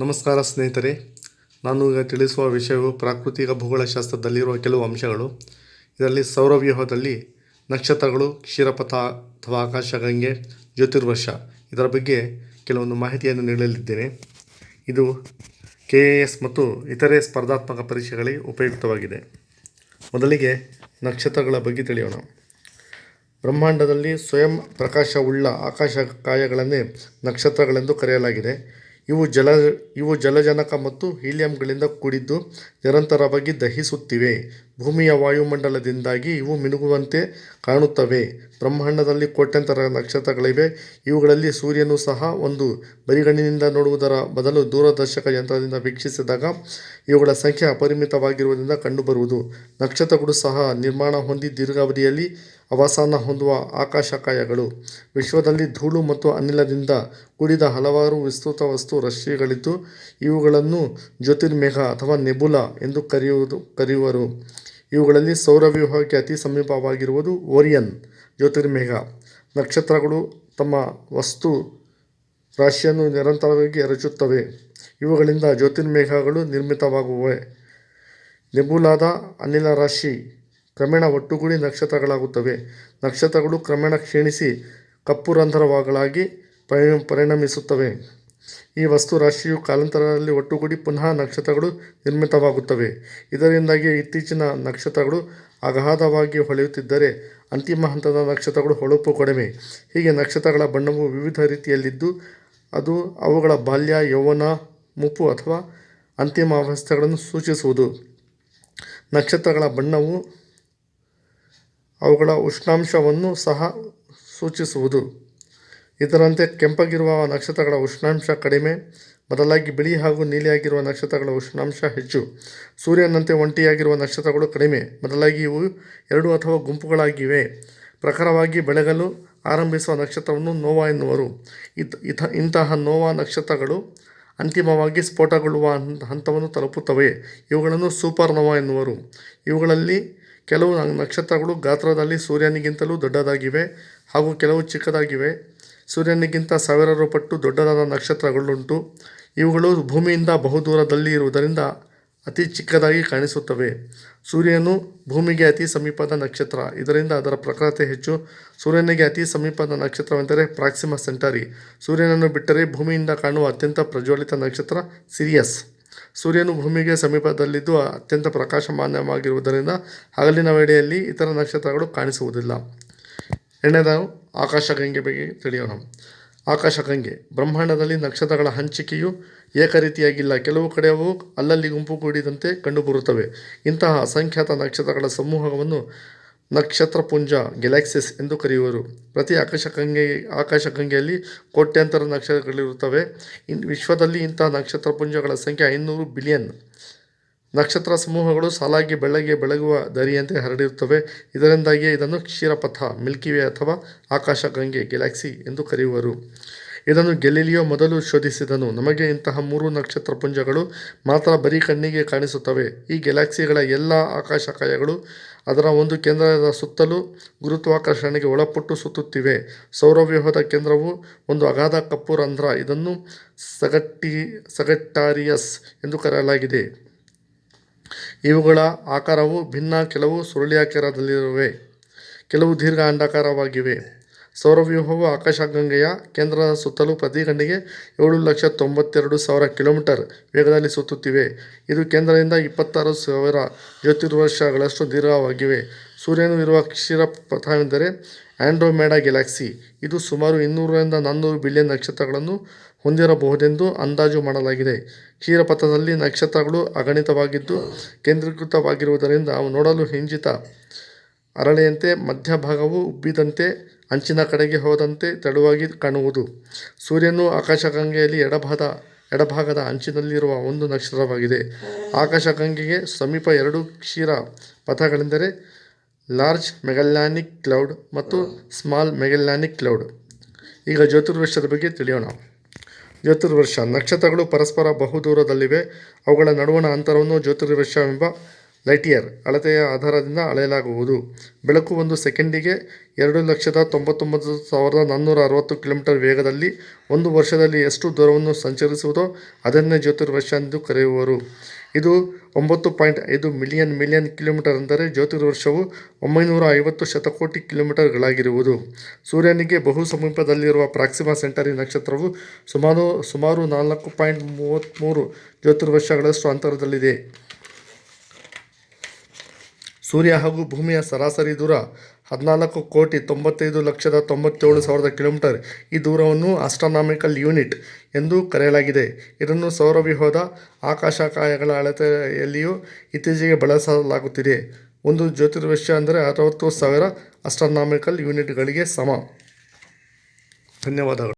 ನಮಸ್ಕಾರ ಸ್ನೇಹಿತರೆ, ನಾನು ಈಗ ತಿಳಿಸುವ ವಿಷಯವು ಪ್ರಾಕೃತಿಕ ಭೂಗೋಳಶಾಸ್ತ್ರದಲ್ಲಿರುವ ಕೆಲವು ಅಂಶಗಳು. ಇದರಲ್ಲಿ ಸೌರವ್ಯೂಹದಲ್ಲಿ ನಕ್ಷತ್ರಗಳು, ಕ್ಷೀರಪಥ ಅಥವಾ ಆಕಾಶಗಂಗೆ, ಜ್ಯೋತಿರ್ವರ್ಷ ಇದರ ಬಗ್ಗೆ ಕೆಲವೊಂದು ಮಾಹಿತಿಯನ್ನು ನೀಡಲಿದ್ದೇನೆ. ಇದು ಕೆ ಎ ಎಸ್ ಮತ್ತು ಇತರೆ ಸ್ಪರ್ಧಾತ್ಮಕ ಪರೀಕ್ಷೆಗಳಿಗೆ ಉಪಯುಕ್ತವಾಗಿದೆ. ಮೊದಲಿಗೆ ನಕ್ಷತ್ರಗಳ ಬಗ್ಗೆ ತಿಳಿಯೋಣ. ಬ್ರಹ್ಮಾಂಡದಲ್ಲಿ ಸ್ವಯಂ ಪ್ರಕಾಶವುಳ್ಳ ಆಕಾಶ ಕಾಯಗಳನ್ನೇ ನಕ್ಷತ್ರಗಳೆಂದು ಕರೆಯಲಾಗಿದೆ. ಇವು ಜಲ ಇವು ಜಲಜನಕ ಮತ್ತು ಹೀಲಿಯಂಗಳಿಂದ ಕೂಡಿದ್ದು ನಿರಂತರವಾಗಿ ದಹಿಸುತ್ತಿವೆ. ಭೂಮಿಯ ವಾಯುಮಂಡಲದಿಂದಾಗಿ ಇವು ಮಿನುಗುವಂತೆ ಕಾಣುತ್ತವೆ. ಬ್ರಹ್ಮಾಂಡದಲ್ಲಿ ಕೋಟ್ಯಂತರ ನಕ್ಷತ್ರಗಳಿವೆ. ಇವುಗಳಲ್ಲಿ ಸೂರ್ಯನು ಸಹ ಒಂದು ಬರಿಗಣ್ಣಿನಿಂದ ನೋಡುವುದರ ಬದಲು ದೂರದರ್ಶಕ ಯಂತ್ರದಿಂದ ವೀಕ್ಷಿಸಿದಾಗ ಇವುಗಳ ಸಂಖ್ಯೆ ಅಪರಿಮಿತವಾಗಿರುವುದರಿಂದ ಕಂಡುಬರುವುದು. ನಕ್ಷತ್ರಗಳು ಸಹ ನಿರ್ಮಾಣ ಹೊಂದಿ ದೀರ್ಘಾವಧಿಯಲ್ಲಿ ಅವಸಾನ ಹೊಂದುವ ಆಕಾಶಕಾಯಗಳು. ವಿಶ್ವದಲ್ಲಿ ಧೂಳು ಮತ್ತು ಅನಿಲದಿಂದ ಕೂಡಿದ ಹಲವಾರು ವಿಸ್ತೃತ ವಸ್ತು ರಶ್ಮಿಗಳಿದ್ದು ಇವುಗಳನ್ನು ಜ್ಯೋತಿರ್ಮೇಘ ಅಥವಾ ನೆಬುಲಾ ಎಂದು ಕರೆಯುವುದು ಕರೆಯುವರು. ಇವುಗಳಲ್ಲಿ ಸೌರವ್ಯೂಹಕ್ಕೆ ಅತಿ ಸಮೀಪವಾಗಿರುವುದು ಓರಿಯನ್, ಜ್ಯೋತಿರ್ಮೇಘ. ನಕ್ಷತ್ರಗಳು ತಮ್ಮ ವಸ್ತು ರಾಶಿಯನ್ನು ನಿರಂತರವಾಗಿ ಎರಚುತ್ತವೆ ಇವುಗಳಿಂದ ಜ್ಯೋತಿರ್ಮೇಘಗಳು ನಿರ್ಮಿತವಾಗುವೆ ನೆಬುಲಾದ ಅನಿಲ ರಾಶಿ ಕ್ರಮೇಣ ಒಟ್ಟುಗೂಡಿ ನಕ್ಷತ್ರಗಳಾಗುತ್ತವೆ. ನಕ್ಷತ್ರಗಳು ಕ್ರಮೇಣ ಕ್ಷೀಣಿಸಿ ಕಪ್ಪು ರಂಧ್ರಗಳಾಗಿ ಪರಿ ಪರಿಣಮಿಸುತ್ತವೆ. ಈ ವಸ್ತು ರಾಶಿಯು ಕಾಲಾಂತರದಲ್ಲಿ ಒಟ್ಟುಗೂಡಿ ಪುನಃ ನಕ್ಷತ್ರಗಳು ನಿರ್ಮಿತವಾಗುತ್ತವೆ. ಇದರಿಂದಾಗಿ ಇತ್ತೀಚಿನ ನಕ್ಷತ್ರಗಳು ಅಗಾಧವಾಗಿ ಹೊಳೆಯುತ್ತಿದ್ದರೆ ಅಂತಿಮ ಹಂತದ ನಕ್ಷತ್ರಗಳು ಹೊಳಪು ಕಡಿಮೆ. ಹೀಗೆ ನಕ್ಷತ್ರಗಳ ಬಣ್ಣವು ವಿವಿಧ ರೀತಿಯಲ್ಲಿದ್ದು, ಅದು ಅವುಗಳ ಬಾಲ್ಯ, ಯೌವನ, ಮುಪ್ಪು ಅಥವಾ ಅಂತಿಮ ಅವಸ್ಥೆಗಳನ್ನು ಸೂಚಿಸುವುದು. ನಕ್ಷತ್ರಗಳ ಬಣ್ಣವು ಅವುಗಳ ಉಷ್ಣಾಂಶವನ್ನು ಸಹ ಸೂಚಿಸುವುದು. ಇದರಂತೆ ಕೆಂಪಗಿರುವ ನಕ್ಷತ್ರಗಳ ಉಷ್ಣಾಂಶ ಕಡಿಮೆ, ಬದಲಾಗಿ ಬಿಳಿ ಹಾಗೂ ನೀಲಿಯಾಗಿರುವ ನಕ್ಷತ್ರಗಳ ಉಷ್ಣಾಂಶ ಹೆಚ್ಚು. ಸೂರ್ಯನಂತೆ ಒಂಟಿಯಾಗಿರುವ ನಕ್ಷತ್ರಗಳು ಕಡಿಮೆ, ಬದಲಾಗಿ ಇವು ಎರಡು ಅಥವಾ ಗುಂಪುಗಳಾಗಿವೆ. ಪ್ರಖರವಾಗಿ ಬೆಳಗಲು ಆರಂಭಿಸುವ ನಕ್ಷತ್ರವನ್ನು ನೋವಾ ಎನ್ನುವರು. ಇತ್ ಇಂತಹ ನೋವಾ ನಕ್ಷತ್ರಗಳು ಅಂತಿಮವಾಗಿ ಸ್ಫೋಟಗೊಳ್ಳುವ ಹಂತವನ್ನು ತಲುಪುತ್ತವೆ. ಇವುಗಳನ್ನು ಸೂಪರ್ ನೋವಾ ಎನ್ನುವರು. ಇವುಗಳಲ್ಲಿ ಕೆಲವು ನಕ್ಷತ್ರಗಳು ಗಾತ್ರದಲ್ಲಿ ಸೂರ್ಯನಿಗಿಂತಲೂ ದೊಡ್ಡದಾಗಿವೆ ಹಾಗೂ ಕೆಲವು ಚಿಕ್ಕದಾಗಿವೆ. ಸೂರ್ಯನಿಗಿಂತ ಸಾವಿರಾರು ಪಟ್ಟು ದೊಡ್ಡದಾದ ನಕ್ಷತ್ರಗಳುಂಟು. ಇವುಗಳು ಭೂಮಿಯಿಂದ ಬಹುದೂರದಲ್ಲಿ ಇರುವುದರಿಂದ ಅತಿ ಚಿಕ್ಕದಾಗಿ ಕಾಣಿಸುತ್ತವೆ. ಸೂರ್ಯನು ಭೂಮಿಗೆ ಅತಿ ಸಮೀಪದ ನಕ್ಷತ್ರ. ಇದರಿಂದ ಅದರ ಪ್ರಖರತೆ ಹೆಚ್ಚು. ಸೂರ್ಯನಿಗೆ ಅತಿ ಸಮೀಪದ ನಕ್ಷತ್ರವೆಂದರೆ ಪ್ರಾಕ್ಸಿಮಾ ಸೆಂಟರಿ. ಸೂರ್ಯನನ್ನು ಬಿಟ್ಟರೆ ಭೂಮಿಯಿಂದ ಕಾಣುವ ಅತ್ಯಂತ ಪ್ರಜ್ವಲಿತ ನಕ್ಷತ್ರ ಸಿರಿಯಸ್. ಸೂರ್ಯನು ಭೂಮಿಗೆ ಸಮೀಪದಲ್ಲಿದ್ದು ಅತ್ಯಂತ ಪ್ರಕಾಶಮಾನವಾಗಿರುವುದರಿಂದ ಹಗಲಿನ ವೇಳೆಯಲ್ಲಿ ಇತರ ನಕ್ಷತ್ರಗಳು ಕಾಣಿಸುವುದಿಲ್ಲ. ಎರಡನೇದು ಆಕಾಶಗಂಗೆ ಬಗ್ಗೆ ತಿಳಿಯೋಣ. ಆಕಾಶಗಂಗೆ ಬ್ರಹ್ಮಾಂಡದಲ್ಲಿ ನಕ್ಷತ್ರಗಳ ಹಂಚಿಕೆಯು ಏಕರೀತಿಯಾಗಿಲ್ಲ. ಕೆಲವು ಕಡೆ ಅವು ಅಲ್ಲಲ್ಲಿ ಗುಂಪುಗೂಡಿದಂತೆ ಕಂಡುಬರುತ್ತವೆ. ಇಂತಹ ಅಸಂಖ್ಯಾತ ನಕ್ಷತ್ರಗಳ ಸಮೂಹವನ್ನು ನಕ್ಷತ್ರಪುಂಜ ಗ್ಯಾಲಕ್ಸಿಸ್ ಎಂದು ಕರೆಯುವರು. ಪ್ರತಿ ಆಕಾಶಗಂಗೆ ಆಕಾಶಗಂಗೆಯಲ್ಲಿ ಕೋಟ್ಯಾಂತರ ನಕ್ಷತ್ರಗಳಿರುತ್ತವೆ. ಇನ್ ವಿಶ್ವದಲ್ಲಿ ಇಂತಹ ನಕ್ಷತ್ರಪುಂಜಗಳ ಸಂಖ್ಯೆ ಐನೂರು ಬಿಲಿಯನ್. ನಕ್ಷತ್ರ ಸಮೂಹಗಳು ಸಾಲಾಗಿ ಬೆಳ್ಳಗೆ ಬೆಳಗುವ ದರಿಯಂತೆ ಹರಡಿರುತ್ತವೆ. ಇದರಿಂದಾಗಿಯೇ ಇದನ್ನು ಕ್ಷೀರಪಥ ಮಿಲ್ಕಿವೆ ಅಥವಾ ಅಥವಾ ಆಕಾಶಗಂಗೆ ಗ್ಯಾಲಕ್ಸಿ ಎಂದು ಕರೆಯುವರು. ಇದನ್ನು ಗೆಲಿಲಿಯೋ ಮೊದಲು ಶೋಧಿಸಿದನು. ನಮಗೆ ಇಂತಹ ಮೂರು ನಕ್ಷತ್ರ ಪುಂಜಗಳು ಮಾತ್ರ ಬರೀ ಕಣ್ಣಿಗೆ ಕಾಣಿಸುತ್ತವೆ. ಈ ಗ್ಯಾಲಕ್ಸಿಗಳ ಎಲ್ಲ ಆಕಾಶಕಾಯಗಳು ಅದರ ಒಂದು ಕೇಂದ್ರದ ಸುತ್ತಲೂ ಗುರುತ್ವಾಕರ್ಷಣೆಗೆ ಒಳಪಟ್ಟು ಸುತ್ತುತ್ತಿವೆ. ಸೌರವ್ಯೂಹದ ಕೇಂದ್ರವು ಒಂದು ಅಗಾಧ ಕಪ್ಪು ರಂಧ್ರ. ಇದನ್ನು ಸಗಟ್ಟಿ, ಸಗಟ್ಟಾರಿಯಸ್ ಎಂದು ಕರೆಯಲಾಗಿದೆ. ಇವುಗಳ ಆಕಾರವು ಭಿನ್ನ, ಕೆಲವು ಸುರುಳಿಯಾಕಾರದಲ್ಲಿರುವೆ ಕೆಲವು ದೀರ್ಘ ಅಂಡಾಕಾರವಾಗಿವೆ. ಸೌರವ್ಯೂಹವು ಆಕಾಶಗಂಗೆಯ ಕೇಂದ್ರದ ಸುತ್ತಲೂ ಪ್ರತಿ ಗಂಟೆಗೆ ಏಳು ಲಕ್ಷ ತೊಂಬತ್ತೆರಡು ಸಾವಿರ ಕಿಲೋಮೀಟರ್ ವೇಗದಲ್ಲಿ ಸುತ್ತುತ್ತಿವೆ. ಇದು ಕೇಂದ್ರದಿಂದ ಇಪ್ಪತ್ತಾರು ಸಾವಿರ ಜ್ಯೋತಿರ್ವರ್ಷಗಳಷ್ಟು ದೀರ್ಘವಾಗಿವೆ. ಸೂರ್ಯನು ಇರುವ ಕ್ಷೀರ ಪಥವೆಂದರೆ ಆಂಡ್ರೋಮೇಡಾ ಗ್ಯಾಲಕ್ಸಿ. ಇದು ಸುಮಾರು ಇನ್ನೂರರಿಂದ ನಾನ್ನೂರು ಬಿಲಿಯನ್ ನಕ್ಷತ್ರಗಳನ್ನು ಹೊಂದಿರಬಹುದೆಂದು ಅಂದಾಜು ಮಾಡಲಾಗಿದೆ. ಕ್ಷೀರಪಥದಲ್ಲಿ ನಕ್ಷತ್ರಗಳು ಅಗಣಿತವಾಗಿದ್ದು ಕೇಂದ್ರೀಕೃತವಾಗಿರುವುದರಿಂದ ನೋಡಲು ಹಿಂಜಿತ. ಅರಳೆಯಂತೆ ಮಧ್ಯಭಾಗವು ಉಬ್ಬಿದಂತೆ, ಅಂಚಿನ ಕಡೆಗೆ ಹೋದಂತೆ ತೆಳುವಾಗಿ ಕಾಣುವುದು. ಸೂರ್ಯನು ಆಕಾಶಗಂಗೆಯಲ್ಲಿ ಎಡಭಾದ, ಎಡಭಾಗದ ಅಂಚಿನಲ್ಲಿರುವ ಒಂದು ನಕ್ಷತ್ರವಾಗಿದೆ. ಆಕಾಶಗಂಗೆಗೆ ಸಮೀಪ ಎರಡು ಕ್ಷೀರ ಪಥಗಳೆಂದರೆ ಲಾರ್ಜ್ ಮೆಗಲ್ಯಾನಿಕ್ ಕ್ಲೌಡ್ ಮತ್ತು ಸ್ಮಾಲ್ ಮೆಗಲ್ಯಾನಿಕ್ ಕ್ಲೌಡ್. ಈಗ ಜ್ಯೋತಿರ್ವರ್ಷದ ಬಗ್ಗೆ ತಿಳಿಯೋಣ. ಜ್ಯೋತಿರ್ವರ್ಷ ನಕ್ಷತ್ರಗಳು ಪರಸ್ಪರ ಬಹುದೂರದಲ್ಲಿವೆ. ಅವುಗಳ ನಡುವಣ ಅಂತರವನ್ನು ಜ್ಯೋತಿರ್ವರ್ಷವೆಂಬ ಲೈಟ್ ಇಯರ್ ಅಳತೆಯ ಆಧಾರದಿಂದ ಅಳೆಯಲಾಗುವುದು. ಬೆಳಕು ಒಂದು ಸೆಕೆಂಡಿಗೆ ಎರಡು ಲಕ್ಷದ ತೊಂಬತ್ತೊಂಬತ್ತು ಸಾವಿರದ ನಾನ್ನೂರ ಅರವತ್ತು ಕಿಲೋಮೀಟರ್ ವೇಗದಲ್ಲಿ ಒಂದು ವರ್ಷದಲ್ಲಿ ಎಷ್ಟು ದೂರವನ್ನು ಸಂಚರಿಸುವುದೋ ಅದನ್ನೇ ಜ್ಯೋತಿರ್ವರ್ಷ ಎಂದು ಕರೆಯುವರು. ಇದು ಒಂಬತ್ತು ಪಾಯಿಂಟ್ ಐದು ಮಿಲಿಯನ್ ಮಿಲಿಯನ್ ಕಿಲೋಮೀಟರ್ ಅಂದರೆ ಜ್ಯೋತಿರ್ವರ್ಷವು ಒಂಬೈನೂರ ಐವತ್ತು ಶತಕೋಟಿ ಕಿಲೋಮೀಟರ್ಗಳಾಗಿರುವುದು. ಸೂರ್ಯನಿಗೆ ಬಹು ಸಮೀಪದಲ್ಲಿರುವ ಪ್ರಾಕ್ಸಿಮಾ ಸೆಂಟರಿ ನಕ್ಷತ್ರವು ಸುಮಾರು ಸುಮಾರು ನಾಲ್ಕು ಪಾಯಿಂಟ್ ಮೂವತ್ತ್ಮೂರು ಜ್ಯೋತಿರ್ವರ್ಷಗಳಷ್ಟು ಅಂತರದಲ್ಲಿದೆ. ಸೂರ್ಯ ಹಾಗೂ ಭೂಮಿಯ ಸರಾಸರಿ ದೂರ ಹದಿನಾಲ್ಕು ಕೋಟಿ ತೊಂಬತ್ತೈದು ಲಕ್ಷದ ತೊಂಬತ್ತೇಳು ಸಾವಿರದ ಕಿಲೋಮೀಟರ್. ಈ ದೂರವನ್ನು ಆಸ್ಟ್ರಾನಾಮಿಕಲ್ ಯೂನಿಟ್ ಎಂದು ಕರೆಯಲಾಗಿದೆ. ಇದನ್ನು ಸೌರವ್ಯೂಹದ ಆಕಾಶಕಾಯಗಳ ಅಳತೆಯಲ್ಲಿಯೂ ಇತ್ತೀಚೆಗೆ ಬಳಸಲಾಗುತ್ತಿದೆ. ಒಂದು ಜ್ಯೋತಿರ್ವಿಷ್ಯ ಅಂದರೆ ಅರವತ್ತು ಸಾವಿರ ಆಸ್ಟ್ರಾನಾಮಿಕಲ್ ಯೂನಿಟ್ಗಳಿಗೆ ಸಮ. ಧನ್ಯವಾದಗಳು.